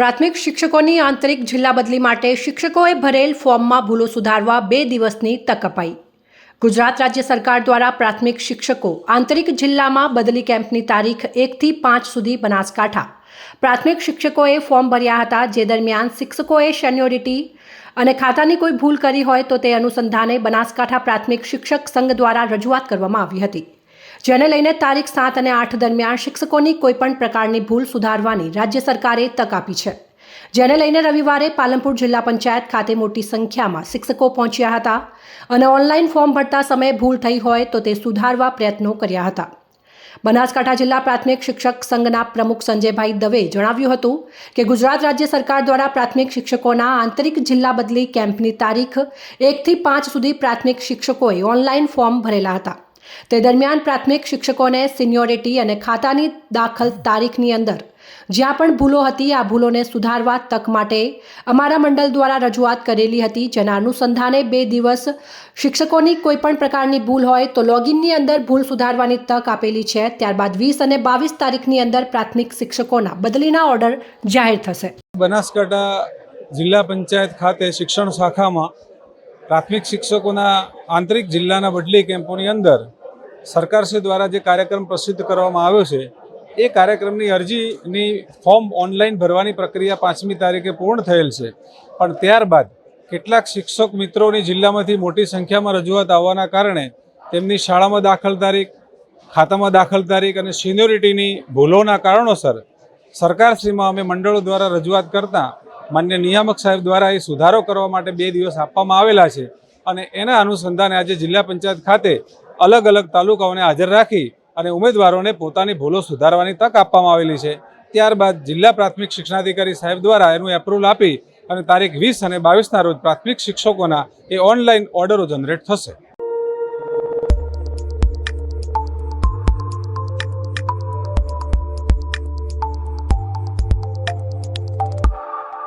પ્રાથમિક શિક્ષકોની આંતરિક જિલ્લા બદલી માટે શિક્ષકોએ ભરેલ ફોર્મમાં ભૂલો સુધારવા બે દિવસની તક અપાઈ. ગુજરાત રાજ્ય સરકાર દ્વારા પ્રાથમિક શિક્ષકો આંતરિક જિલ્લામાં બદલી કેમ્પની તારીખ એકથી પાંચ સુધી બનાસકાંઠા. પ્રાથમિક શિક્ષકોએ ફોર્મ ભર્યા હતા, જે દરમિયાન શિક્ષકોએ સેન્યોરિટી અને ખાતાની કોઈ ભૂલ કરી હોય તો તે અનુસંધાને બનાસકાંઠા પ્રાથમિક શિક્ષક સંઘ દ્વારા રજૂઆત કરવામાં આવી હતી. જેને લઈને તારીખ સાત અને આઠ દરમિયાન શિક્ષકોની કોઈપણ પ્રકારની ભૂલ સુધારવાની રાજ્ય સરકારે તક આપી છે. જેને લઈને રવિવારે પાલનપુર જિલ્લા પંચાયત ખાતે મોટી સંખ્યામાં શિક્ષકો પહોંચ્યા હતા અને ઓનલાઈન ફોર્મ ભરતા સમયે ભૂલ થઈ હોય તો તે સુધારવા પ્રયત્નો કર્યા હતા. બનાસકાંઠા જિલ્લા પ્રાથમિક શિક્ષક સંઘના પ્રમુખ સંજયભાઈ દવે જણાવ્યું હતું કે ગુજરાત રાજ્ય સરકાર દ્વારા પ્રાથમિક શિક્ષકોના આંતરિક જિલ્લા બદલી કેમ્પની તારીખ એકથી પાંચ સુધી પ્રાથમિક શિક્ષકોએ ઓનલાઈન ફોર્મ ભરેલા હતા. તે દરમિયાન પ્રાથમિક શિક્ષકોને સિનિયોરિટી અને ખાતાની દાખલ તારીખની અંદર જ્યાં પણ ભૂલો હતી, આ ભૂલોને સુધારવા તક માટે અમારા મંડળ દ્વારા રજૂઆત કરેલી હતી. જેના અનુસંધાને બે દિવસ શિક્ષકોની કોઈપણ પ્રકારની ભૂલ હોય તો લોગિનની અંદર ભૂલ સુધારવાની તક આપેલી છે. ત્યારબાદ વીસ અને બાવીસ તારીખની અંદર પ્રાથમિક શિક્ષકોના બદલીના ઓર્ડર જાહેર થશે. બનાસકાંઠા જિલ્લા પંચાયત ખાતે શિક્ષણ શાખામાં પ્રાથમિક શિક્ષકોના આંતરિક જિલ્લાના બદલી કેમ્પોની અંદર સરકારશ્રી દ્વારા જે કાર્યક્રમ પ્રસિદ્ધ કરવામાં આવ્યો છે, એ કાર્યક્રમની અરજીની ફોર્મ ઓનલાઈન ભરવાની પ્રક્રિયા પાંચમી તારીખે પૂર્ણ થયેલ છે. પણ ત્યારબાદ કેટલાક શિક્ષક મિત્રોની જિલ્લામાંથી મોટી સંખ્યામાં રજૂઆત આવવાના કારણે તેમની શાળામાં દાખલ તારીખ, ખાતામાં દાખલ તારીખ અને સિનિયોરિટીની ભૂલોના કારણોસર સરકારશ્રીમાં અમે મંડળો દ્વારા રજૂઆત કરતા માન્ય નિયામક સાહેબ દ્વારા એ સુધારો કરવા માટે બે દિવસ આપવામાં આવેલા છે. અને એના અનુસંધાને આજે જિલ્લા પંચાયત ખાતે અલગ અલગ તાલુકાઓને હાજર રાખી અને ઉમેદવારોને પોતાની ભૂલો સુધારવાની તક આપવામાં આવેલી છે. ત્યારબાદ જિલ્લા પ્રાથમિક શિક્ષણાધિકારી સાહેબ દ્વારા એનું એપ્રુવલ આપી અને તારીખ વીસ અને બાવીસના રોજ પ્રાથમિક શિક્ષકોના એ ઓનલાઈન ઓર્ડરો જનરેટ થશે.